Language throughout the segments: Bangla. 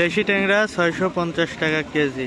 দেশি ট্যাংরা ছয়শো পঞ্চাশ টাকা কেজি।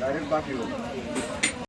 ডাইরেক্ট বাকি হোক